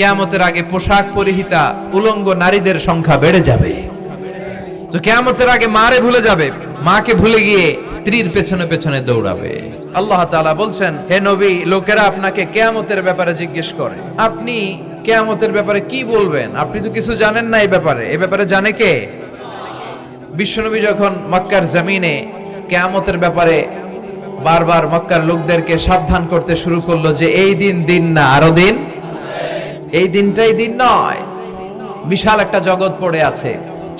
কেয়ামতের আগে পোশাক পরিহিতা উলঙ্গ নারীদের সংখ্যা বেড়ে যাবে। তো কেয়ামতের আগে মারে ভুলে যাবে, মাকে ভুলে গিয়ে স্ত্রীর পেছনে পেছনে দৌড়াবে। আল্লাহ তাআলা বলছেন, হে নবী, লোকেরা আপনাকে কেয়ামতের ব্যাপারে জিজ্ঞেস করে। আপনি কেয়ামতের ব্যাপারে কি বলবেন? আপনি তো কিছু জানেন না এই ব্যাপারে। এ ব্যাপারে জানে কে? বিশ্বনবী যখন মক্কার জমিনে কেয়ামতের ব্যাপারে বারবার মক্কার লোকদেরকে সাবধান করতে শুরু করল যে, এই দিন দিন না, আরও দিন এই দিনটাই দিন নয় বিশাল একটা জগৎ পড়ে আছে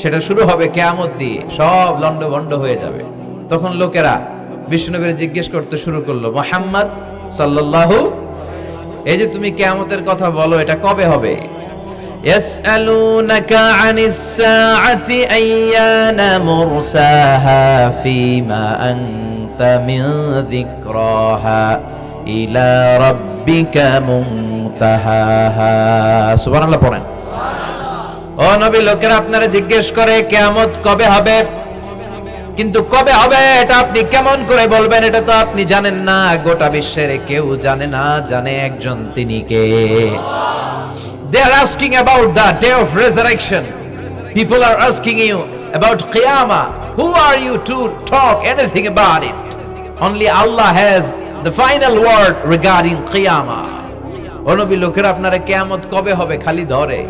সেটা শুরু হবে কেয়ামত দিয়ে সব লন্ড ভন্ড হয়ে যাবে তখন লোকেরা বিষ্ণুনবীর জিজ্ঞেস করতে শুরু করলো মোহাম্মদ সাল্লাল্লাহু এই যে তুমি কেয়ামতের কথা বলো এটা কবে হবে يسألونك عن الساعة أيان مرساها فيما أنت من ذكراها إلى ربك রাব্বিকা মুনতাহাহা সুবহানাল্লাহ পড়েন। ও নবী, লোকেরা আপনারা জিজ্ঞেস করে, কিয়ামত কবে হবে? কিন্তু কবে হবে এটা আপনি কেমন করে বলবেন, এটা তো আপনি জানেন না। গোটা বিশ্বের কেউ জানে না, জানে একজন তিনি কে। They are asking about the day of resurrection people are asking you about কিয়ামা who are you to talk anything about it only Allah has the final word regarding Qiyamah. অনবী লোকেরা আপনারা কেয়ামত কবে হবে খালি ধরে,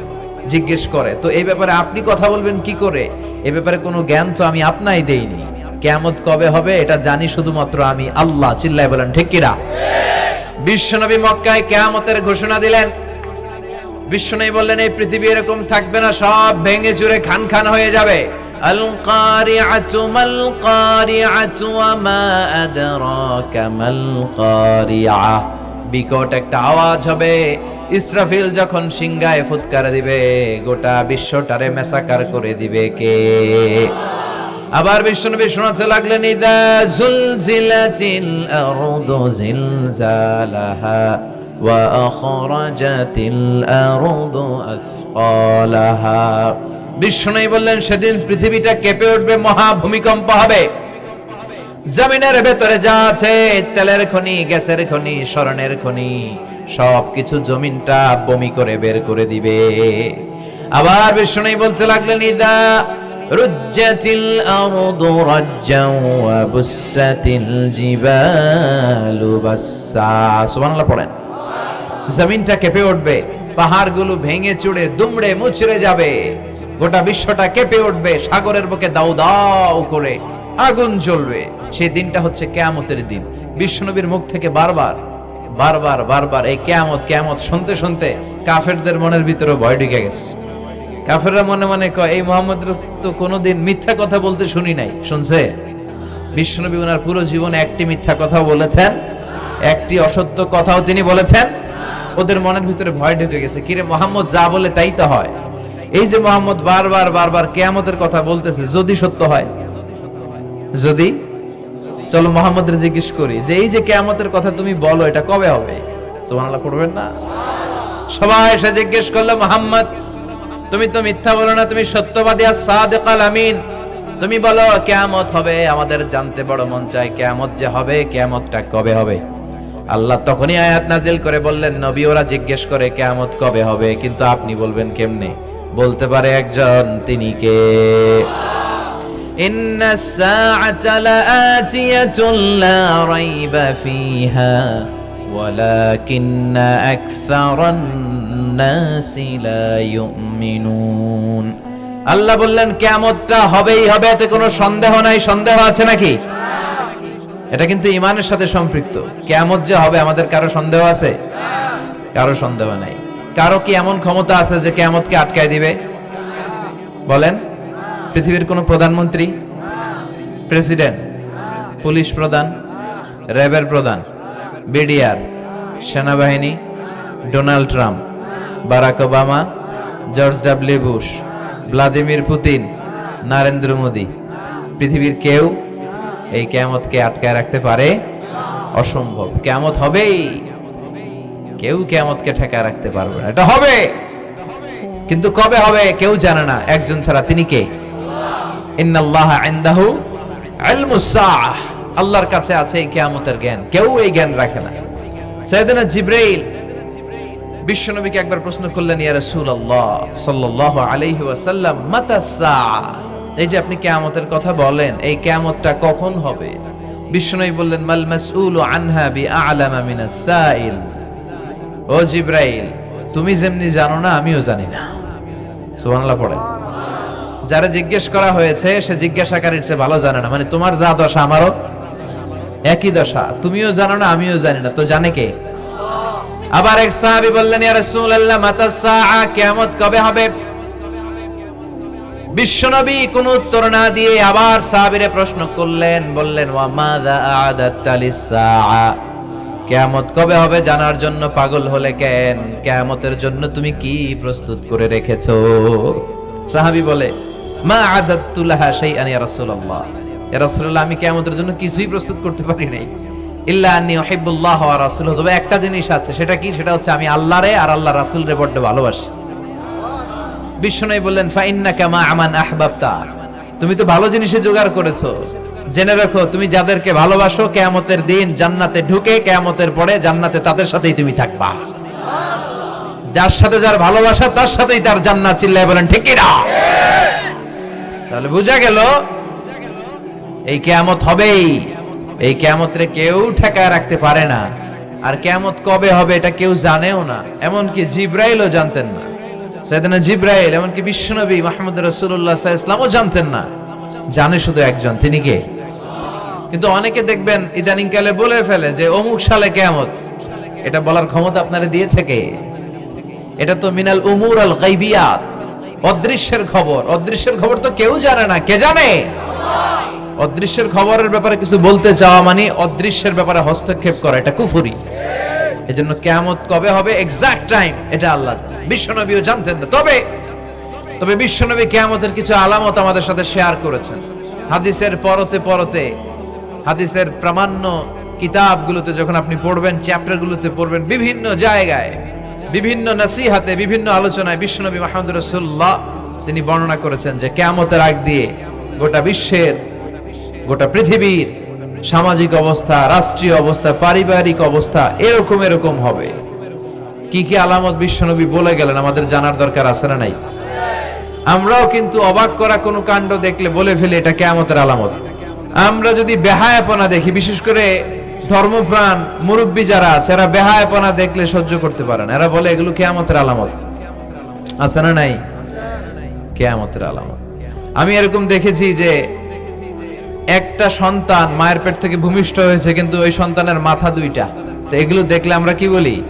জিজ্ঞেস করে। তো এই ব্যাপারে আপনি কথা বলবেন কি করে? এ ব্যাপারে কোনো জ্ঞান তো আমি আপনাই দেইনি। কেয়ামত কবে হবে এটা জানি শুধুমাত্র আমি আল্লাহ, চিল্লায় বলেন, ঠিক কিরা বিশ্বনবী মক্কায় কেয়ামতের ঘোষণা দিলেন। বিষ্ণু বললেন, এই পৃথিবী এরকম থাকবে না, সব ভেঙে চুরে খান খান হয়ে যাবে। আল কারিআতু মাল কারিআতু ওয়া মা আদরাকা মাল কারিআ বিকট একটা আওয়াজ হবে ইসরাফিল যখন সিংগায় ফুৎকার দিবে গোটা বিশ্বটারে মেসাকার করে দিবে কে আবার বিষ্ণুনবী শোনাতে লাগলেন ইদা জুলজিলাতিল আরদু জিলজালাহা وأخرجت الأرض أثقالها বিষ্ণু বললেন, সেদিন পৃথিবীটা কেঁপে উঠবে, মহা ভূমিকম্প হবে। জমিনের ভেতরে যা আছে, তেলের খনি, গ্যাসের খনি, স্বর্ণের খনি, সবকিছু জমিনটা বমি করে বের করে দিবে। আবার বিষ্ণু বলতে লাগলেন, ইদা রুজ্জাতিল আরদু রাজ্জাও ওয়া বুসাতিল জিবালু বাসসা। সুবহানাল্লাহ পড়েন। জমিনটা কেঁপে উঠবে, পাহাড়গুলো ভেঙে চুড়ে, দুমড়ে মুচড়ে যাবে। গোটা বিশ্বটা কেঁপে উঠবে, সাগরের বুকে দাউ দাউ করে আগুন জ্বলবে। সেই দিনটা হচ্ছে কেয়ামতের দিন। বিশ্বনবীর মুখ থেকে বারবার বারবার বারবার এই কেয়ামত কেয়ামত শুনতে শুনতে কাফেরদের মনের ভিতরে ভয় ঢুকে গেছে। কাফেররা মনে মনে কয়, এই মোহাম্মদ তো কোনোদিন মিথ্যা কথা বলতে শুনি নাই। শুনছে? বিশ্বনবী ওনার পুরো জীবনে একটি মিথ্যা কথা বলেছেন, একটি অসত্য কথাও তিনি বলেছেন। ওদের মনের ভিতরে ভয় ঢুকে গেছে, কিরে মোহাম্মদ, যা বলে তাই তো হয়। এই যে মোহাম্মদ বারবার বারবার কেয়ামতের কথা বলতেছে, যদি সত্য হয়? যদি? চলো মোহাম্মদের জিজ্ঞেস করি, যে এই যে কেয়ামতের কথা তুমি বলো, এটা কবে হবে? সুবহানাল্লাহ, পড়বেন না? সবাই এসে জিজ্ঞেস করল, মোহাম্মদ, তুমি তো মিথ্যা বলো না, তুমি সত্যবাদী, আর সাদেকাল আমিন। তুমি বলো, কেয়ামত হবে, আমাদের জানতে বড় মন চায়, কেয়ামত যে হবে, কেয়ামতটা কবে হবে? আল্লাহ তখনই আয়াত নাজিল করে বললেন, নবী, ওরা জিজ্ঞেস করে, কেয়ামত কবে হবে? কিন্তু আপনি বলবেন, কেমনে? বলতে পারে একজন তিনি কে إن الساعة لآتية لا ريب فيها ولكن أكثر الناس لا يؤمنون আল্লাহ বললেন কেয়ামতটা হবেই হবে এতে কোনো সন্দেহ নাই সন্দেহ আছে নাকি এটা কিন্তু ইমানের সাথে সম্পৃক্ত কেয়ামত যে হবে আমাদের কারো সন্দেহ আছে কারো সন্দেহ নাই কারও কি এমন ক্ষমতা আছে যে কেয়ামতকে আটকায় দিবে? বলেন। পৃথিবীর কোনো প্রধানমন্ত্রী? প্রেসিডেন্ট? পুলিশ প্রধান? র্যাবের প্রধান? বিডিআর? সেনাবাহিনী? Donald Trump? Barack Obama? George W Bush? Vladimir Putin? Narendra Modi? পৃথিবীর কেউ এই কেয়ামতকে আটকায় রাখতে পারে? অসম্ভব। কেয়ামত হবেই। কেউ কেয়ামতকে ঠেকায় রাখতে পারবে না। এটা হবে। কিন্তু কবে হবে কেউ জানে না। একজন ছাড়া তিনি কে? আল্লাহর কাছে আছে এই কিয়ামতের জ্ঞান। কেউ এই জ্ঞান রাখে না। জিব্রাইল বিশ্বনবীকে একবার প্রশ্ন করলেন, ইয়া সাল্লাল্লাহু আলাইহি ওয়াসাল্লাম, মাতা সাআ এই যে আপনি কিয়ামতের কথা বলেন, এই কিয়ামতটা কখন হবে? বিশ্বনবী বললেন, মাল মাসউলু আনহা বিআলামা মিনাস সাইল। ও জিব্রাইল, তুমি যেমনি জানো না, আমিও জানি না। সুবহানাল্লাহ, পড়ে। যারা জিজ্ঞেস করা হয়েছে, সে জিজ্ঞাসাকারীর চেয়ে ভালো জানে না। মানে তোমার যা দশা, আমারও একই দশা। তুমিও জানো না, আমিও জানি না। তো জানে কে? আবার এক সাহাবী বললেন, ইয়া রাসূলুল্লাহ, মাতা সাআ, কিয়ামত কবে হবে? বিশ্বনবী কোন উত্তর না দিয়ে আবার সাহাবীরে প্রশ্ন করলেন, বললেন, ওয়া মাযা আ'দাত্তা লিস-সাআ কিয়ামত কবে হবে জানার জন্য পাগল হলে কেন? কিয়ামতের জন্য তুমি কি প্রস্তুত করে রেখেছো? সাহাবী বলে, মা আ'দাত্তু লাহা শাইআন ইয়া রাসূলুল্লাহ। আমি কিয়ামতের জন্য কিছুই প্রস্তুত করতে পারি নাই। ইল্লা তবে একটা জিনিস আছে, সেটা কি? সেটা হচ্ছে আমি আল্লাহরে আর আল্লাহ রাসূলরে বড্ড ভালোবাসি। বিশ্বনবী বললেন ফাইন্নাকা মা আমান আহবাবতা। তুমি তো ভালো জিনিসে জোগাড় করেছ। জেনে রাখো, তুমি যাদেরকে ভালোবাসো, কেয়ামতের দিন জান্নাতে ঢুকে, কেয়ামতের পরে জান্নাতে তাদের সাথেই তুমি থাকবা। যার সাথে যার ভালোবাসা, তার সাথেই তার জান্নাত চিল্লায় বলেন, ঠিক না তাহলে বোঝা গেল, এই কেয়ামত হবেই। এই কেয়ামতরে কেউ ঠেকায় রাখতে পারে না। আর কেয়ামত কবে হবে এটা কেউ জানেও না। এমনকি জিব্রাইলও জানতেন না। সেদিনা জিব্রাইল, এমনকি বিশ্বনবী মাহমুদ রসুল্লাহ ইসলামও জানতেন না। জানে শুধু একজন, তিনি কে? কিন্তু অনেকে দেখবেন ইদানিং কালে বলে ফেলে যে অমুক সালে কেয়ামত। এটা বলার ক্ষমতা আপনারা দিয়েছে কে? এটা তো মিনাল উমুর আল গাইবিয়াত। অদৃশ্যের খবর। অদৃশ্যের খবর তো কেউ জানে না। কে জানে? অদৃশ্যের খবরের ব্যাপারে কিছু বলতে চাওয়া মানে অদৃশ্যের ব্যাপারে হস্তক্ষেপ করা। এটা কুফুরি। এজন্য কেয়ামত কবে হবে? এক্সাক্ট টাইম এটা আল্লাহ বিশ্বনবীও জানতেন না। তবে তবে বিশ্বনবী কেয়ামতের কিছু আলামত আমাদের সাথে শেয়ার করেছেন। হাদিসের পরতে পরতে হাদিসের প্রামাণ্য কিতাবগুলোতে যখন আপনি পড়বেন, চ্যাপ্টারগুলোতে পড়বেন, বিভিন্ন জায়গায়, বিভিন্ন নাসিহাতে, বিভিন্ন আলোচনায় বিশ্বনবী মাহমুদ রসুল্লাহ তিনি বর্ণনা করেছেন যে কেয়ামতের আগ দিয়ে গোটা বিশ্বের, গোটা পৃথিবীর সামাজিক অবস্থা, রাষ্ট্রীয় অবস্থা, পারিবারিক অবস্থা এরকম এরকম হবে। কি কি আলামত বিশ্বনবী বলে গেলেন আমাদের জানার দরকার আছে না নাই? আমরাও কিন্তু অবাক করা কোনো কাণ্ড দেখলে বলে ফেলে এটা কেয়ামতের আলামত। আমরা যদি বেহায়াপনা দেখি, বিশেষ করে ধর্মপ্রাণ মুরব্বী যারা আছে, এরা বেহায়াপনা দেখলে সহ্য করতে পারে না। এরা বলে, এগুলো কেয়ামতের আলামত। আছে না নাই? কেয়ামতের আলামত। আমি এরকম দেখেছি যে একটা সন্তান মায়ের পেট থেকে ভূমিষ্ঠ হয়েছে, কিন্তু ওই সন্তানের মাথা দুইটা। তো এগুলো দেখলে আমরা কি বলি?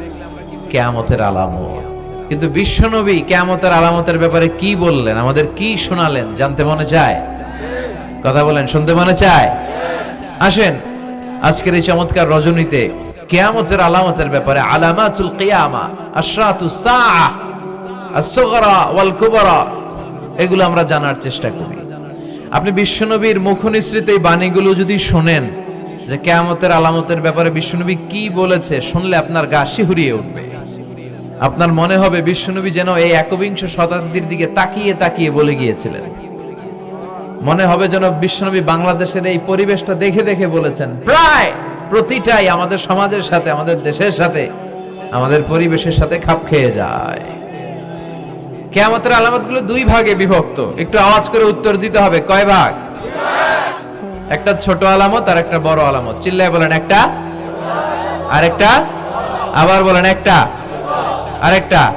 কেয়ামতের আলামত। কিন্তু বিশ্বনবী কেয়ামতের আলামতের ব্যাপারে কি বললেন? আমাদের কি শোনালেন? জানতে মনে চায়? কথা বলেন, শুনতে মনে চায়? আসেন, আজকের এই চমৎকার রজনীতে কেয়ামতের আলামতের ব্যাপারে আলামাতুল কিয়ামা আশরাতুস সাআহ, আস-সুগরা ওয়াল কুবরা এগুলো আমরা জানার চেষ্টা করি। আপনি বিশ্বনবীর মুখনিসৃত এই বাণীগুলো যদি শোনেন, যে কেয়ামতের আলামতের ব্যাপারে বিশ্বনবী কি বলেছে, শুনলে আপনার গা শিহুরিয়ে উঠবে। আপনার মনে হবে বিশ্বনবী যেন এই একবিংশ শতাব্দীর দিকে তাকিয়ে তাকিয়ে বলে গিয়েছিলেন। মনে হবে যেন বিশ্বনবী বাংলাদেশের এই পরিবেশটা দেখে দেখে বলেছেন। প্রায় প্রতিটাই আমাদের সমাজের সাথে, আমাদের দেশের সাথে, আমাদের পরিবেশের সাথে খাপ খেয়ে যায়। কেয়ামতের আলামতগুলো দুই ভাগে বিভক্ত। একটু আওয়াজ করে উত্তর দিতে হবে। কয় ভাগ? একটা ছোট আলামত আর একটা বড় আলামত। চিল্লায় বলেন একটা। আর একটা আবার বলেন একটা। আর একটা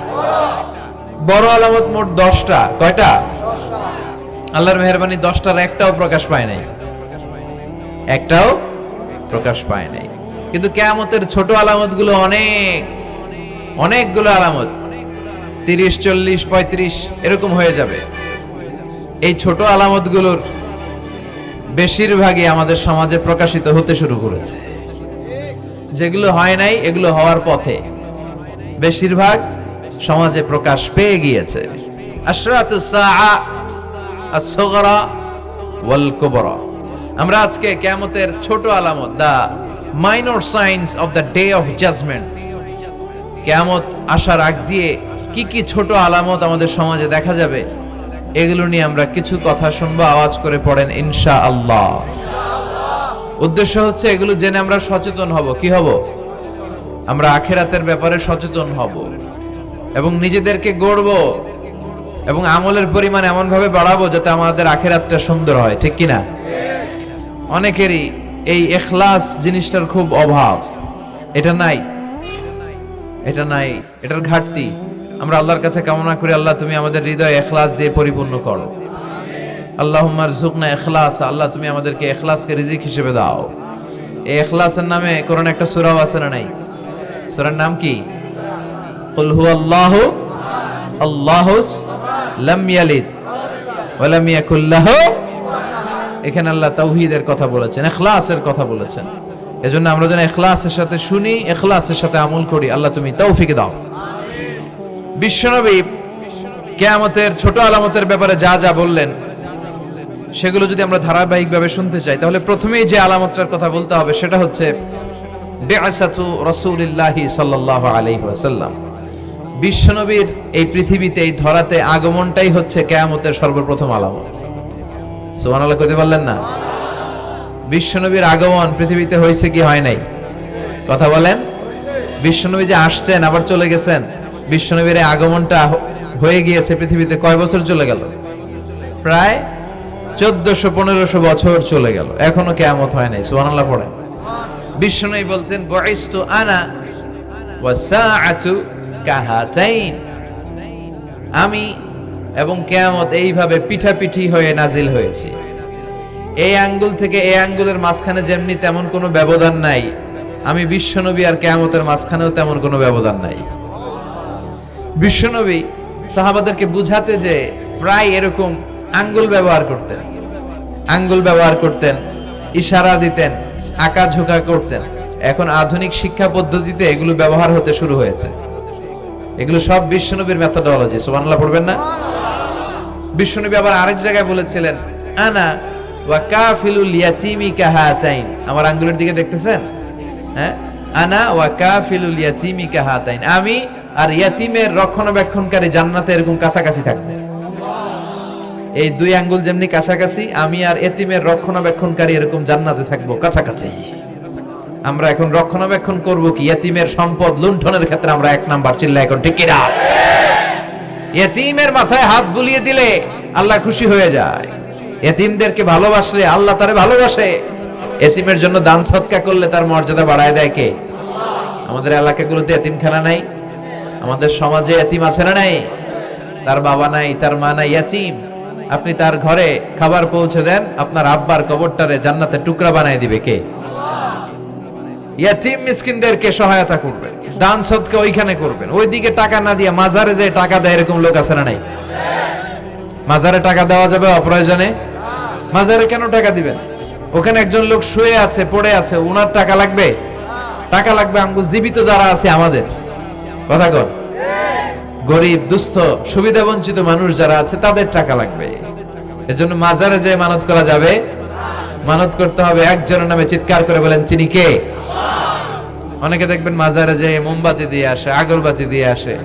বড় আলামত মোট দশটা। কয়টা? আল্লাহর মেহরবানি দশটার একটাও প্রকাশ পায় নাই। একটাও প্রকাশ পায় নাই। কিন্তু কেয়ামতের ছোট আলামতগুলো অনেক, অনেকগুলো আলামত, তিরিশ, চল্লিশ, পঁয়ত্রিশ, এরকম হয়ে যাবে। এই ছোট আলামতগুলোর বেশিরভাগই আমাদের সমাজে প্রকাশিত হতে শুরু করেছে। যেগুলো হয় নাই, এগুলো হওয়ার পথে বেশিরভাগ সমাজে প্রকাশ পেয়ে গিয়েছে। আশরাতুস সাআ আসগরা ওয়াল কুবরা। আমরা আজকে কিয়ামতের ছোট আলামত the minor signs of the day of judgment কিয়ামত আসার আগ দিয়ে কি কি ছোট আলামত আমাদের সমাজে দেখা যাবে, এগুলো নিয়ে আমরা কিছু কথা শুনব, আওয়াজ করে পড়েন ইনশা আল্লাহ উদ্দেশ্য হচ্ছে এগুলো জেনে আমরা সচেতন হব। কি হব? আমরা আখেরাতের ব্যাপারে সচেতন হব এবং নিজেদেরকে গড়ব। এবং আমলের পরিমাণ এমন ভাবে বাড়াবো যাতে আমাদের আখেরাতটা সুন্দর হয়, ঠিক কিনা? অনেকেরই এই এখলাস জিনিসটার খুব অভাব। এটা নাই। এটা নাই। এটার ঘাটতি। আমরা আল্লাহর কাছে কামনা করি, আল্লাহ তুমি আমাদের হৃদয় এখলাস দিয়ে পরিপূর্ণ করো। আল্লাহ জুকনা এখলাস, আল্লাহ তুমি আমাদেরকে এখলাসকে রিজিক হিসেবে দাও। এই এখলাসের নামে কোরআন একটা সুরাও আছে না নাই? সুরার নাম কি? আল্লাহু আল্লাহুস লাম এখানে আল্লাহ তাওহীদের কথা বলেছেন এখলাসের কথা বলেছেন। এজন্য আমরা যেন এখলাসের সাথে শুনি এখলাসের সাথে আমল করি। আল্লাহ তুমি তৌফিক দাও। বিশ্বনবী কেয়ামতের ছোট আলামতের ব্যাপারে যা যা বললেন, সেগুলো যদি আমরা ধারাবাহিকভাবে শুনতে চাই, তাহলে প্রথমেই যে আলামতটার কথা বলতে হবে, সেটা হচ্ছে, বেআসাতু রাসূলিল্লাহি সাল্লাল্লাহু আলাইহি ওয়াসাল্লাম। বিশ্বনবীর এই পৃথিবীতে, এই ধরাতে আগমনটাই হচ্ছে কেয়ামতের সর্বপ্রথম আলামত। সুবহানাল্লাহ, কইতে পারলেন না? বিশ্বনবীর আগমন পৃথিবীতে হয়েছে কি হয় নাই? কথা বলেন। বিশ্বনবী যে আসছেন, আবার চলে গেছেন, বিশ্বনবীর এই আগমনটা হয়ে গিয়েছে পৃথিবীতে কয় বছর চলে গেল? প্রায় চোদ্দশো পনেরোশো বছর চলে গেল। এখনও কেয়ামত হয় নাই, সুবহানাল্লাহ পড়েন। বিশ্বনবী বলতেন বয়স তো আনা কাহাতাইন। আমি এবং কেয়ামত এইভাবে পিঠাপিঠি হয়ে নাজিল হয়েছি। এই আঙ্গুল থেকে এই আঙ্গুলের মাঝখানে যেমনি তেমন কোনো ব্যবধান নাই। আমি বিশ্বনবী আর কেয়ামতের মাঝখানেও তেমন কোনো ব্যবধান নাই। বিশ্বনবী সাহাবাদেরকে বুঝাতে যে প্রায় এরকম আঙ্গুল ব্যবহার করতেন। আঙ্গুল ব্যবহার করতেন, ইশারা দিতেন, আঁকা ঝোঁকা করতেন। এখন আধুনিক শিক্ষা পদ্ধতিতে এগুলো ব্যবহার হতে শুরু হয়েছে। এগুলো সব বিশ্বনবীর মেথোডোলজি সুবহানাল্লাহ পড়বেন না? বিশ্বনবী আবার আরেক জায়গায় বলেছিলেন, আনা ওয়া কাফিলুল ইয়াতিমি কাহাতাইন। আমার আঙ্গুলের দিকে দেখতেছেন? হ্যাঁ? আনা ওয়া কাফিলুল ইয়াতিমি কাহাতাইন। আমি আর ইয়াতিমের রক্ষণাবেক্ষণকারী জান্নাতে এরকম কাছাকাছি থাকবে। এই দুই আঙ্গুল যেমনি কাছাকাছি, আমি আর এতিমের রক্ষণাবেক্ষণকারী এরকম জান্নাতে থাকব কাছাকাছি। আমরা এখন রক্ষণাবেক্ষণ করব কি? এতিমের সম্পদ লুণ্ঠনের ক্ষেত্রে আমরা এক নাম্বার চিল্লা এখন, ঠিক কিনা? এতিমের মাথায় হাত বুলিয়ে দিলে আল্লাহ খুশি হয়ে যায়। এতিমদেরকে ভালোবাসলে আল্লাহ তারে ভালোবাসে। এতিমের জন্য দান সৎকা করলে তার মর্যাদা বাড়ায় দেয় কে? আমাদের এলাকাগুলোতে এতিমখানা নাই। আমাদের সমাজে এতিম আছে না নাই? তার বাবা নাই, তার মা নাই, এতিম। আপনি তার ঘরে খাবার পৌঁছে দেন, আপনার আব্বার কবরটারে জান্নাতে টুকরা বানায় দিবে কে? ইয়াতিম মিসকিনদেরকে সহায়তা করবেন, দান ওইখানে করবেন। ওইদিকে টাকা না দিয়ে মাজারে যে টাকা দেয় এরকম লোক আছে না নাই? মাজারে টাকা দেওয়া যাবে অপ্রয়োজনে? মাজারে কেন টাকা দিবেন? ওখানে একজন লোক শুয়ে আছে, পড়ে আছে, উনার টাকা লাগবে? টাকা লাগবে জীবিত যারা আছে আমাদের। কথা কর গরিব, দুস্থ সুবিধা বঞ্চিত মানুষ যারা আছে, তাদের টাকা লাগবে। এজন্য মাজারে যে মানত করা যাবে মানত করতে হবে, একজনের নামে চিৎকার করে বলেন, চিনি কে? অনেকে দেখবেন মাজারে যে মোমবাতি দিয়ে আসে, আগরবাতি দিয়ে আসে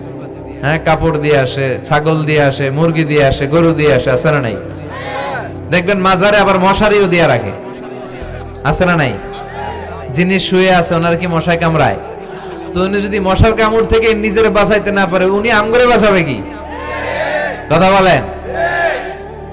হ্যাঁ কাপড় দিয়ে আসে, ছাগল দিয়ে আসে, মুরগি দিয়ে আসে, গরু দিয়ে আসে, আছে না নাই? দেখবেন মাজারে আবার মশারিও দিয়ে রাখে, আছে না নাই? যিনি শুয়ে আছে, ওনার কি মশায় কামড়ায়? তো উনি যদি মশার কামড় থেকে নিজের বাঁচাইতে না পারে, উনি আঙ্গুরে বাঁচাবে কি? কথা বলেন।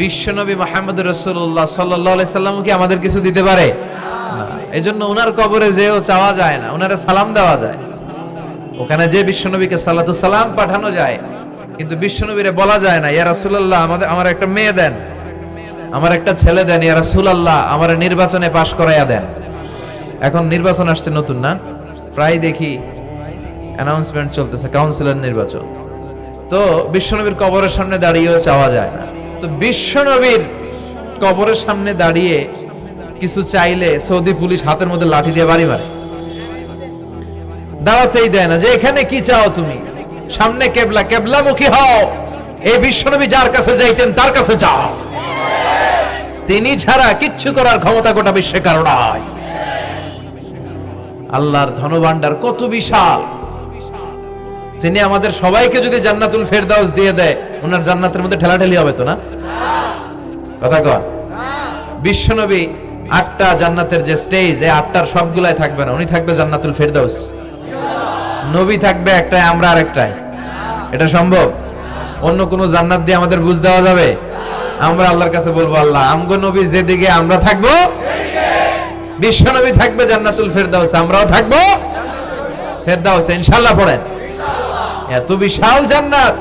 বিশ্বনবী মোহাম্মদ রসুল্লাহ সাল্লাহ সাল্লাম কি আমাদের কিছু দিতে পারে? এই জন্য ওনার কবরে যেও চাওয়া যায় না ওনারে সালাম দেওয়া যায়। ওখানে যে বিশ্বনবীকে সালাতু সালাম পাঠানো যায়, কিন্তু বিশ্বনবীরে বলা যায় না, ইয়া রাসূলুল্লাহ, আমাদের, আমার একটা মেয়ে দেন, আমার একটা ছেলে দেন, ইয়া রাসূলুল্লাহ, আমার নির্বাচনে পাশ করাইয়া দেন। এখন নির্বাচন আসছে নতুন না? প্রায় দেখি অ্যানাউন্সমেন্ট চলতেছে কাউন্সিলর নির্বাচন। তো বিশ্বনবীর কবরের সামনে দাঁড়িয়েও চাওয়া যায় না। তো বিশ্বনবীর কবরের সামনে দাঁড়িয়ে কিছু চাইলে সৌদি পুলিশ হাতের মধ্যে লাঠি দিয়ে বাড়ি মারে। দাঁড়াতেই দেয় না যে, এখানে কি চাও তুমি? সামনে কেবলা, কেবলামুখী হও। এই বিশ্বনবী যার কাছে যাইতেন, তার কাছে যাও। তিনি ছাড়া কিচ্ছু করার ক্ষমতা গোটা বিশ্বে কারও নাই। আল্লাহর ধনভাণ্ডার কত বিশাল। তিনি আমাদের সবাইকে যদি জান্নাতুল ফেরদাউস দিয়ে দেয় ওনার জান্নাতের মধ্যে ঠেলাঠেলি হবে তো না? কথা কন। বিশ্বনবী আটটা জান্নাতের যে স্টেজ এই আটটার সবগুলাই থাকবে না। উনি থাকবে জান্নাতুল ফেরদাউস। নবী থাকবে একটাই আমরা আরেকটাই এটা সম্ভব? অন্য কোন জান্নাত দিয়ে আমাদের বুঝ দেওয়া যাবে? আমরা আল্লাহর কাছে বলব, আল্লাহ, আমগো নবী যেদিকে আমরা থাকব বিশ্ব নবী থাকবে জান্নাতুল ফেরদাউস, আমরাও থাকব ফেরদাউস। ইনশাআল্লাহ পড়েন। এত বিশাল জান্নাত।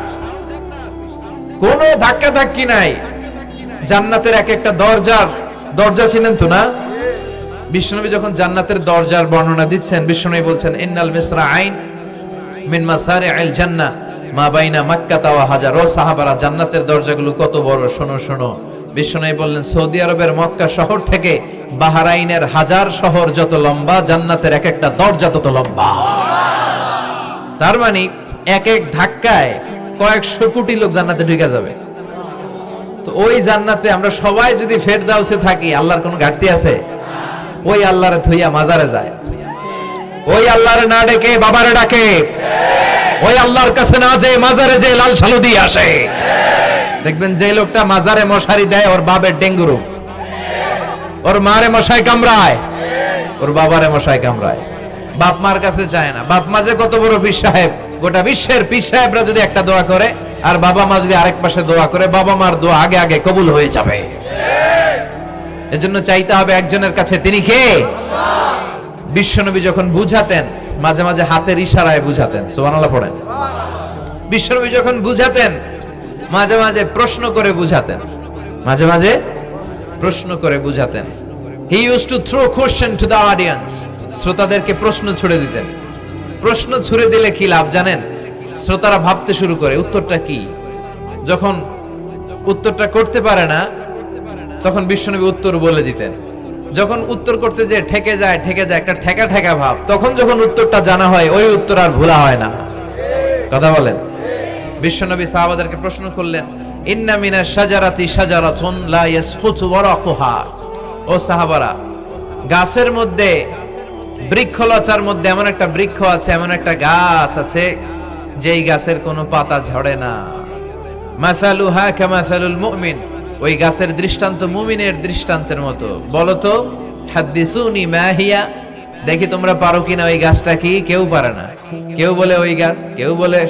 কোন ধাক্কা ধাক্কি নাই। জান্নাতের এক একটা দরজার দরজা ছিলেন তো না? বিশ্বনবী যখন জান্নাতের দরজার বর্ণনা দিচ্ছেন, বিশ্বনবী বলছেন, ইন্নাল মিসরা আইন মিন মাসারি আল জান্নাহ। মা বাইনা মাক্কা তাওয়া হাজার। ও সাহাবারা, জান্নাতের দরজাগুলো কত বড়, শোনো শোনো। বিশ্বনবী বললেন, সৌদি আরবের মক্কা শহর থেকে বাহারাইনের হাজার শহর যত লম্বা, জান্নাতের এক একটা দরজা তত লম্বা। তার মানে এক এক ধাক্কায় কয়েকশো কোটি লোক জান্নাতে ঢুকে যাবে। তো ওই জান্নাতে আমরা সবাই যদি ফেরদাউসে থাকি, আল্লাহর কোনো ঘাটতি আছে? ওই আল্লাহরে থইয়া মাজারে যায়। ওই আল্লাহরে না ডেকে বাবারে ডাকে। ওই আল্লাহর কাছে না যে মাজারে যে লাল সালু দিয়ে আসে। দেখবেন যে লোকটা মাজারে মশারি দেয়, ওর বাবের ডেঙ্গু ওর মারে মশাই কামড়ায়। ওর বাবারে মশাই কামড়ায়। বাপ মার কাছে চায় না। বাপ মা যে কত বড় পীর সাহেব। গোটা বিশ্বের পীর সাহেবরা যদি একটা দোয়া করে, আর বাবা মা যদি আরেক পাশে দোয়া করে, বাবা মার দোয়া আগে আগে কবুল হয়ে যাবে। এজন্য চাইতে হবে একজনের কাছে, তিনি কে? বিশ্বনবী যখন বুঝাতেন, মাঝে মাঝে হাতের ইশারায় বুঝাতেন, সুবহানাল্লাহ পড়েন। বিশ্বনবী যখন বুঝাতেন, মাঝে মাঝে প্রশ্ন করে বুঝাতেন, মাঝে মাঝে প্রশ্ন করে বুঝাতেন। He use to throw question to the audience শ্রোতাদেরকে প্রশ্ন ছুড়ে দিতেন। প্রশ্ন ছুড়ে দিলে কি লাভ জানেন? শ্রোতারা ভাবতে শুরু করে, উত্তরটা কি? যখন উত্তরটা করতে পারে না, তখন বিশ্বনবী উত্তর বলে দিতেন। যখন উত্তর করতে যে ঠেকে যায় ঠেকে যায়, একটা ঠেকা ঠেকা ভাব, তখন যখন উত্তরটা জানা হয়, ওই উত্তর আর ভোলা হয় না। কথা বলেন। বিশ্বনবী সাহাবাদেরকে প্রশ্ন করলেন, ইন্না মিনা শাজারাতি শাজারাতুন লা ইয়াসকুতু ওয়ারাকুহা। ও সাহাবারা, গাছের মধ্যে বৃক্ষলতার মধ্যে এমন একটা বৃক্ষ আছে, এমন একটা গাছ আছে, যেই গাছের কোনো পাতা ঝরে না। মাসালুহা কামাসালুল মুমিন, ওই গাছের দৃষ্টান্ত মুমিনের দৃষ্টান্তের মতো। বলো তো হাদ্দিসুনি মাহিয়া দেখি তোমরা পারো কিনা ওই গাছটা কি? কেউ পারে না। কেউ বলে ওই গাছ, কেউ বলে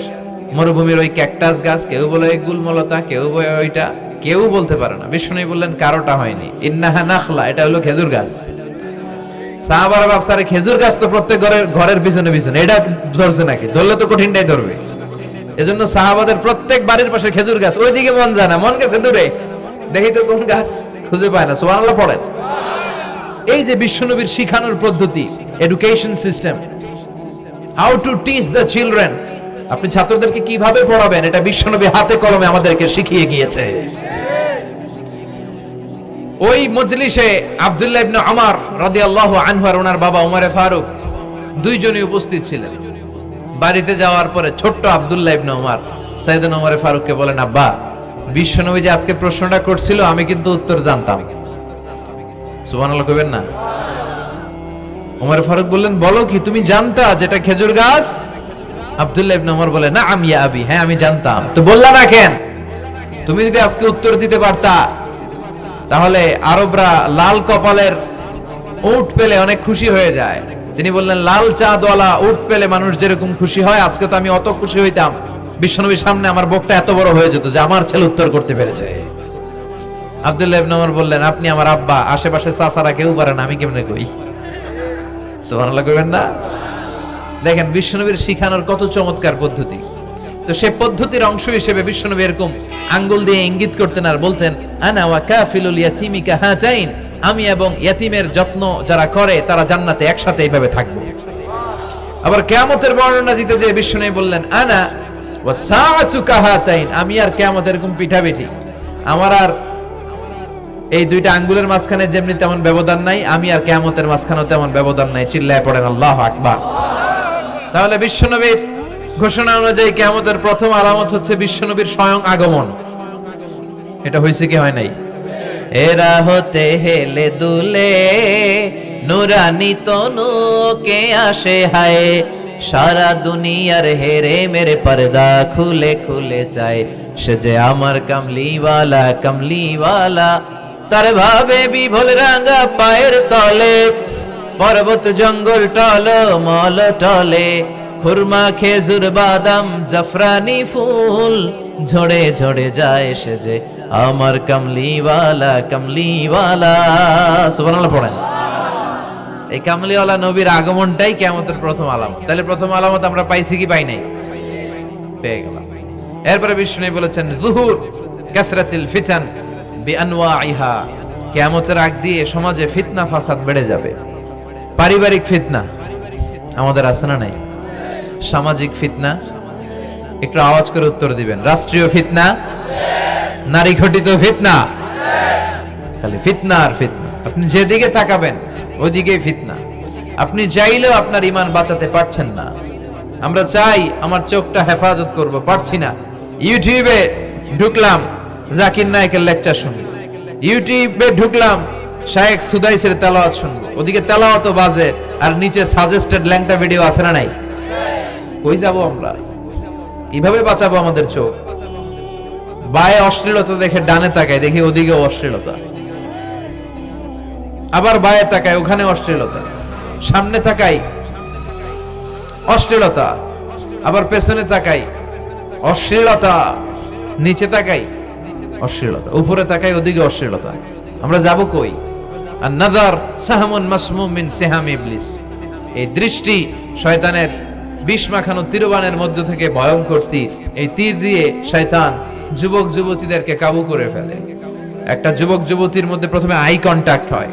মরুভূমির ওই ক্যাকটাস গাছ, কেউ বলে ওই গুলমলতা, কেউ বলে ওইটা, কেউ বলতে পারে না। বিষ্ণু বললেন, কারোটা হয়নি। ইন্নাহা নাখলা এটা হলো খেজুর গাছ। সাহাবারা খেজুর গাছ তো প্রত্যেক ঘরের ঘরের পিছনে পিছনে, এটা ধরছে নাকি? ধরলে তো কঠিনটাই ধরবে। এজন্য সাহাবাদের প্রত্যেক বাড়ির পাশে খেজুর গাছ, ওইদিকে মন যায় না, মন গেছে দূরে। দেখি তো কোন গাছ খুঁজে পায় না পড়েন। এই যে বিশ্বনবীর শিখানোর পদ্ধতি education system how to teach the children আপনি ছাত্রদেরকে কীভাবে পড়াবেন, এটা বিশ্বনবী হাতে কলমে আমাদেরকে শিখিয়ে গিয়েছে। ওই মজলিসে আব্দুল্লাহ ইবনে আমার রাদিয়াল্লাহু আনহু আর ওনার বাবা ওমরে ফারুক দুইজনই উপস্থিত ছিলেন। বাড়িতে যাওয়ার পরে ছোট্ট আব্দুল্লাহ ইবনে ওমর সাইয়েদন ওমরে ফারুককে বলেন, আব্বা, বিশ্বনবী যে আজকে প্রশ্নটা করছিল, আমি কিন্তু উত্তর জানতাম। সুবহানাল্লাহ কইবেন না? ওমর ফারুক বললেন, বলো কি, তুমি জানতা যেটা খেজুর গাছ? আব্দুল্লাহ ইবনে ওমর বলে না আমি আবি। হ্যাঁ আমি জানতাম। তো বললা না কেন? তুমি যদি আজকে উত্তর দিতে পারতা তাহলে আরবরা লাল কপালের উট পেলে অনেক খুশি হয়ে যায়। তিনি বললেন, লাল চাঁদওয়ালা উট পেলে মানুষ যেরকম খুশি হয়, আজকে তো আমি অত খুশি হইতাম। বিশ্বনবীর সামনে আমার বুকটা এত বড় হয়ে যেত যে আমার ছেলে উত্তর করতে পেরেছে। আব্দুল্লাহ ইবনে ওমর বললেন, আপনি আমার আব্বা, আশেপাশে চাচারা কেউ পারে না, আমি কেমনে কই? সুবহানাল্লাহ কইবেন না? দেখেন, বিশ্বনবীর শিখানোর কত চমৎকার পদ্ধতি। তো সে পদ্ধতির অংশ হিসেবে বিশ্বনবী এরকম আঙ্গুল দিয়ে ইঙ্গিত করতেন আর বলতেন, আনা ওয়া কাফিলুল ইয়াতিমি কাহাতাইন আমি এবং ইয়াতিমের যত্ন যারা করে, তারা জান্নাতে একসাথে এইভাবে থাকবে। আবার কেয়ামতের বর্ণনা দিতে যে বিশ্বনবী বললেন, আনা ওয়া সাআতু কাহাতাইন আমি আর কেয়ামত এরকম পিঠাপিঠি। আমার আর এই দুইটা আঙ্গুলের মাঝখানে যেমনি তেমন ব্যবধান নাই, আমি আর কেয়ামতের মাঝখানেও তেমন ব্যবধান নাই। চিল্লায় পড়েন, আল্লাহ আকবার। তাহলে বিশ্বনবীর ঘোষণা অনুযায়ী কেয়ামতের প্রথম আলামত হচ্ছে বিশ্বনবীর স্বয়ং আগমন। এটা হয়েছে কি হয় নাই? এরা হতে হেলে দুলে নুরানি তনু কে আসে হায়। সারা দুনিয়ার হেরে মেরে পর্দা খুলে খুলে যায় সে যে আমার কামলিওয়ালা কামলিওয়ালা, তার ভাবে বিভোল রাঙা পায়ের তলে, পর্বত জঙ্গল টল, মল টলে। খুরমা, খেজুর, বাদাম, জাফরানি ফুল। ঝড়ে ঝড়ে যায় সে যে আমার কামলিওয়ালা কামলিওয়ালা। সুবহানাল্লাহ পড়েন। এই কামলিওয়ালা নবীর আগমনটাই কিয়ামতের প্রথম আলামত। তাহলে প্রথম আলামত আমরা পাইছি কি পাই নাই? পেয়ে গেলাম। এরপরে বিষ্ণু বলেছেন, জুহুর কাসরাতিল ফিতান বিআনওয়াইহা কিয়ামতের আগ দিয়ে সমাজে ফিতনা, ফাসাদ বেড়ে যাবে। পারিবারিক ফিতনা আমাদের আছে না নাই? সামাজিক ফিতনা। একটু আওয়াজ করে উত্তর দিবেন। রাষ্ট্রীয় ফিতনা? নারী ঘটিত ফিতনা? খালি ফিতনা আর ফিতনা। আপনি যেদিকে তাকাবেন, ওইদিকেই ফিতনা। আপনি চাইলেও আপনার ইমান বাঁচাতে পারছেন না। আমরা চাই আমার চোখটা হেফাজত করব। পারছি না। ইউটিউবে ঢুকলাম, জাকির নায়কের লেকচার শুনব ইউটিউবে ঢুকলাম, শায়েক সুদাইসের তেলাওয়াত শুনব। ওদিকে তেলাওয়াতও বাজে, আর নিচে সাজেস্টেড ল্যাংটা ভিডিও আছে না নাই? কই যাব আমরা? কীভাবে বাঁচাবো আমাদের চোখ? বায়ে অশ্লীলতা দেখে ডানে তাকায়, দেখি ওদিকে অশ্লীলতা। আবার বায়ে তাকায়, ওখানে অশ্লীলতা। সামনে তাকাই, অশ্লীলতা। আবার পেছনে তাকাই, অশ্লীলতা। নিচে তাকাই, অশ্লীলতা। উপরে তাকাই, ওদিকে অশ্লীলতা। আমরা যাব কই? আর নাদার সাহামুন মাসমুম মিন সিহাম ইবলিস। এই দৃষ্টি শয়তানের বিষ মাখানো তিরবানের মধ্য থেকে ভয়ঙ্কর তীর। এই তীর দিয়ে শয়তান যুবক যুবতীদেরকে কাবু করে ফেলে। একটা যুবক যুবতীর মধ্যে প্রথমে আই কন্টাক্ট হয়।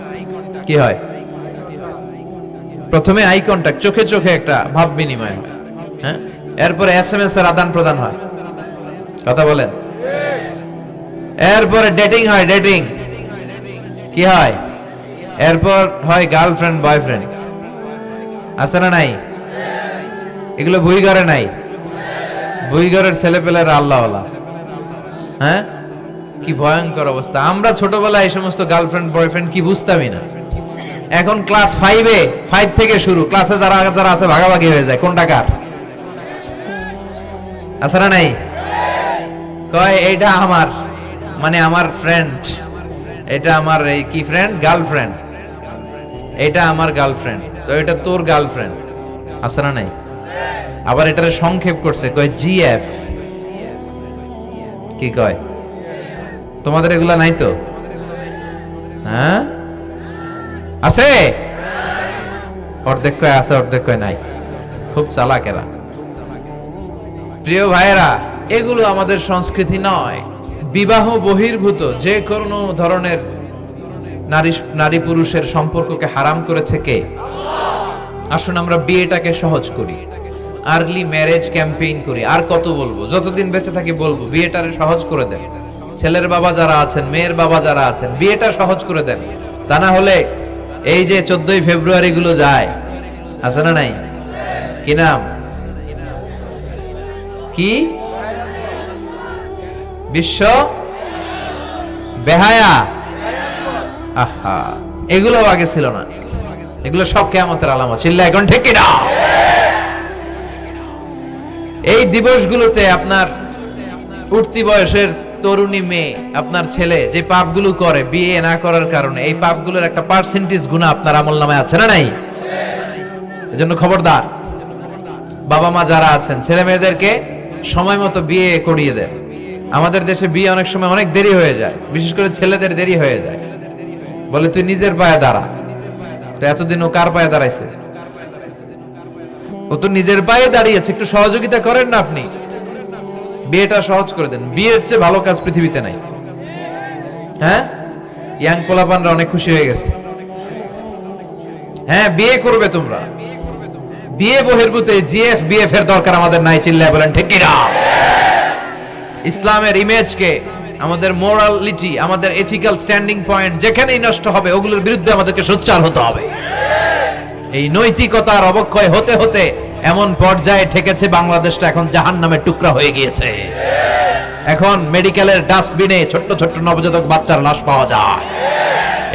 কি হয়? প্রথমে আই কন্টাক্ট চোখে চোখে একটা ভাব বিনিময় হয়। হ্যাঁ? এরপরে এস এম এস এর আদান প্রদান হয়। কথা বলেন? এরপরে ডেটিং হয় ডেটিং কি হয়? এরপর হয় গার্লফ্রেন্ড বয়ফ্রেন্ড আছে না নাই? এগুলো ভুইঘরে নাই। ভুইঘরের ছেলেপেলেরা আল্লাহওয়ালা। হ্যাঁ? কি ভয়ঙ্কর অবস্থা। আমরা ছোটবেলায় এই সমস্ত গার্লফ্রেন্ড, বয়ফ্রেন্ড কি বুঝতামই না। এখন ক্লাস ফাইভে ফাইভ থেকে শুরু। ক্লাসে যারা যারা আছে ভাগাভাগি হয়ে যায়। কোনটা কার? আছে না নাই? কয়, এইটা আমার। মানে আমার ফ্রেন্ড এটা আমার এই কি ফ্রেন্ড গার্লফ্রেন্ড এটা আমার গার্লফ্রেন্ড তো এটা তোর গার্লফ্রেন্ড আছে না নাই? আবার এটারে সংক্ষেপ করছে, কয় জিএফ। কি কয়? তোমাদের এগুলা নাই তো? হ্যাঁ? আছে? অর্ধেক কয় আছে, অর্ধেক কয় নাই। খুব চালাকেরা প্রিয় ভাইয়েরা, এগুলো আমাদের সংস্কৃতি নয়। বিবাহ বহির্ভূত, যে কোনো ধরনের নারী নারী পুরুষের সম্পর্ককে হারাম করেছে কে? আসুন আমরা বিয়েটাকে সহজ করি। আর্লি ম্যারেজ ক্যাম্পেইন করি। আর কত বলব? যতদিন বেঁচে থাকি বলব, বিয়েটারে সহজ করে দেন। ছেলের বাবা যারা আছেন, মেয়ের বাবা যারা আছেন, বিয়েটা সহজ করে দেন। তা না হলে এই যে চোদ্দই ফেব্রুয়ারি গুলো যায়, আছে না নাই? কি নাম? কি? বিশ্ব? বেহায়া? আহা, এগুলো আগে ছিল না। এগুলো সব কেমতের আলামত। চিল্লা এখন ঠিক না এই দিবসগুলোতে আপনার উঠতি বয়সের তরুণী মেয়ে, আপনার ছেলে যে পাপগুলো করে, বিয়ে না করার কারণে, এই পাপগুলোর একটা পার্সেন্টেজ গুণা আপনার আমল নামে আছে না নাই? এজন্য খবরদার, বাবা মা যারা আছেন, ছেলে মেয়েদেরকে সময় মতো বিয়ে করিয়ে দেন। আমাদের দেশে বিয়ে অনেক সময় অনেক দেরি হয়ে যায়, বিশেষ করে ছেলেদের দেরি হয়ে যায়। বলে, তুই নিজের পায়ে দাঁড়া। তো এতদিন ও কার পায়ে দাঁড়াইছে? ও তো নিজের পায়ে দাঁড়িয়েছে একটু সহযোগিতা করেন না আপনি। বিয়েটা সহজ করে দেন। বিয়ের চেয়ে ভালো কাজ পৃথিবীতে নাই। হ্যাঁ? ইয়াং পোলাপানরা অনেক খুশি হয়ে গেছে। হ্যাঁ বিয়ে করবে তোমরা। বিয়ে বহির্ভূতে জিএফ, বিএফ এর দরকার আমাদের নাই, চিল্লায় বলেন, ঠিক কিনা? ইসলামের ইমেজকে, আমাদের মোরালিটি আমাদের এথিক্যাল স্ট্যান্ডিং পয়েন্ট যেখানেই নষ্ট হবে, ওগুলোর বিরুদ্ধে আমাদেরকে সোচ্চার হতে হবে। এই নৈতিকতার অবক্ষয় হতে হতে এমন পর্যায়ে ঠেকেছে বাংলাদেশটা, এখন জাহান নামের টুকরা হয়ে গিয়েছে। এখন মেডিকেলের ডাস্টবিনে ছোট্ট ছোট্ট নবজাতক বাচ্চার লাশ পাওয়া যায়।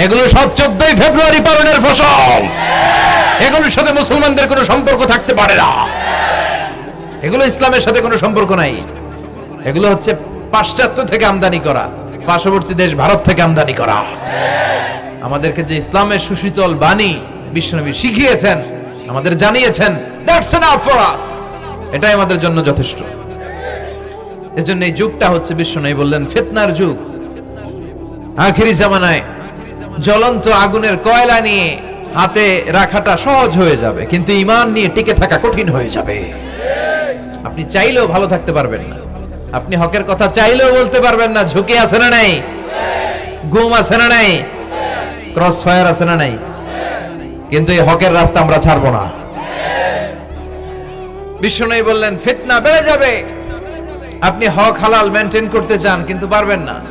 এগুলো সব চোদ্দই ফেব্রুয়ারি পালনের ফসল। এগুলোর সাথে মুসলমানদের কোনো সম্পর্ক থাকতে পারে না। এগুলো ইসলামের সাথে কোনো সম্পর্ক নাই। এগুলো হচ্ছে পাশ্চাত্য থেকে আমদানি করা, পার্শ্ববর্তী দেশ ভারত থেকে আমদানি করা। আমাদেরকে যে ইসলামের সুশীতল বাণী বিশ্বনবী শিখিয়েছেন, আমাদের জানিয়েছেন দ্যাটস এনাফ ফর আস এটাই আমাদের জন্য যথেষ্ট। এজন্য এই যুগটা হচ্ছে বিশ্বনবী বললেন, ফিতনার যুগ। আখিরি জামানায় জ্বলন্ত আগুনের কয়লা নিয়ে হাতে রাখাটা সহজ হয়ে যাবে, কিন্তু ইমান নিয়ে টিকে থাকা কঠিন হয়ে যাবে। আপনি চাইলেও ভালো থাকতে পারবেন না। আপনি হকের কথা চাইলেও বলতে পারবেন না, ঝুঁকি আছে না নাই? গুম আছে না নাই? ক্রস ফায়ার আছে না নাই? কিন্তু এই হকের রাস্তা আমরা ছাড়বো না। বিষ্ণু বললেন, ফিতনা বেড়ে যাবে। আপনি হক হালাল মেনটেন করতে চান, কিন্তু পারবেন না।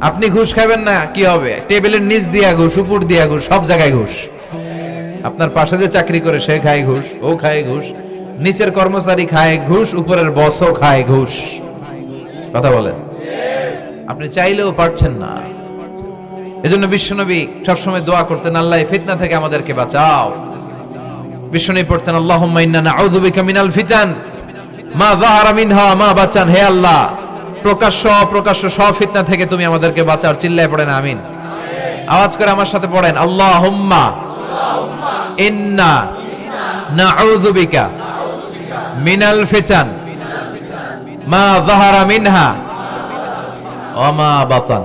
আপনি ঘুষ খাবেন না, কি হবে? টেবিলের নিচ দিয়া ঘুষ, উপর দিয়া ঘুষ, সব জায়গায় ঘুষ। আপনার পাশে যে চাকরি করে, সে খায় ঘুষ, ও খায় ঘুষ। নিচের কর্মচারী খায় ঘুষ, উপরের বসও খায় ঘুষ। কথা বলেন। আপনি চাইলেও পারছেন না। এজন্য বিশ্বনবী সবসময় দোয়া করতেন, আল্লাহ ফিতনা থেকে আমাদেরকে বাঁচাও। বিশ্বনবী পড়তেন ইন্না বিকা মিনাল ফিতান। মা যাহারা মিনহা, মা হে আল্লাহ। ফিতনা থেকে তুমি আমাদেরকে বাঁচাও। চিল্লায় পড়েন, আমিন। আওয়াজ করে আমার সাথে পড়েন, আল্লাহুম্মা ইন্না নাউযু বিকা মিনাল ফিতান। মা যাহারা মিনহা ওয়া মা বাতান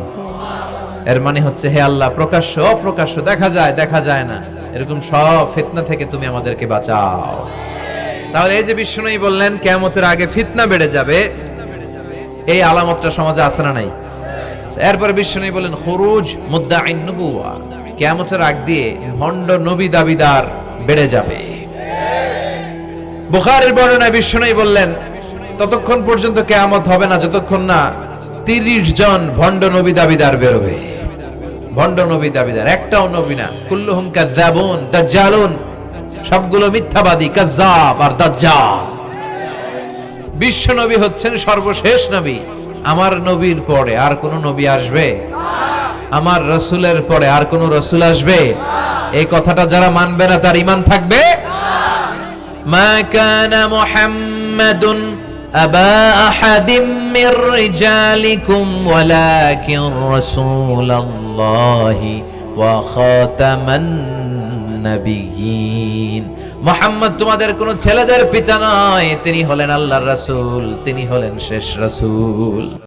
এর মানে হচ্ছে, হে আল্লাহ, প্রকাশ্য, অপ্রকাশ্য, দেখা যায় দেখা যায় না। এরকম সব ফিতনা থেকে তুমি আমাদেরকে বাঁচাও। তাহলে এই যে বিষ্ণুই বললেন, কেয়ামতের আগে ফিতনা বেড়ে যাবে। এই আলামতটা সমাজে আছে না নাই? এরপরে বিষ্ণু বলেন খরুজ মুদ্দাইন নবুয়া কেয়ামতের আগ দিয়ে ভণ্ড নবী দাবিদার বেড়ে যাবে। বুখারের বর্ণনায় বিষ্ণুই বললেন, ততক্ষণ পর্যন্ত কেয়ামত হবে না, যতক্ষণ না তিরিশ জন ভণ্ড নবী দাবিদার বেরোবে। ভণ্ড নবী দাবিদার, একটাও নবী না। কুল্লুহুম দাজ্জালুন। সবগুলো মিথ্যাবাদী আর দাজ্জাল। বিশ্ব নবী হচ্ছেন সর্বশেষ নবী। আমার নবীর পরে আর কোন নবী আসবে? আমার রসুলের পরে আর কোন রসুল আসবে? এই কথাটা যারা মানবে না, তার ইমান থাকবে? মা কানা মুহাম্মাদুন আবা আহাদিম মির রিজালিকুম ওয়ালাকিন রাসূলুল্লাহ। الله وخاتم النبيين মোহাম্মদ তোমাদের কোন ছেলেদের পিতা নয় তিনি হলেন আল্লাহর রাসূল তিনি হলেন শেষ রাসূল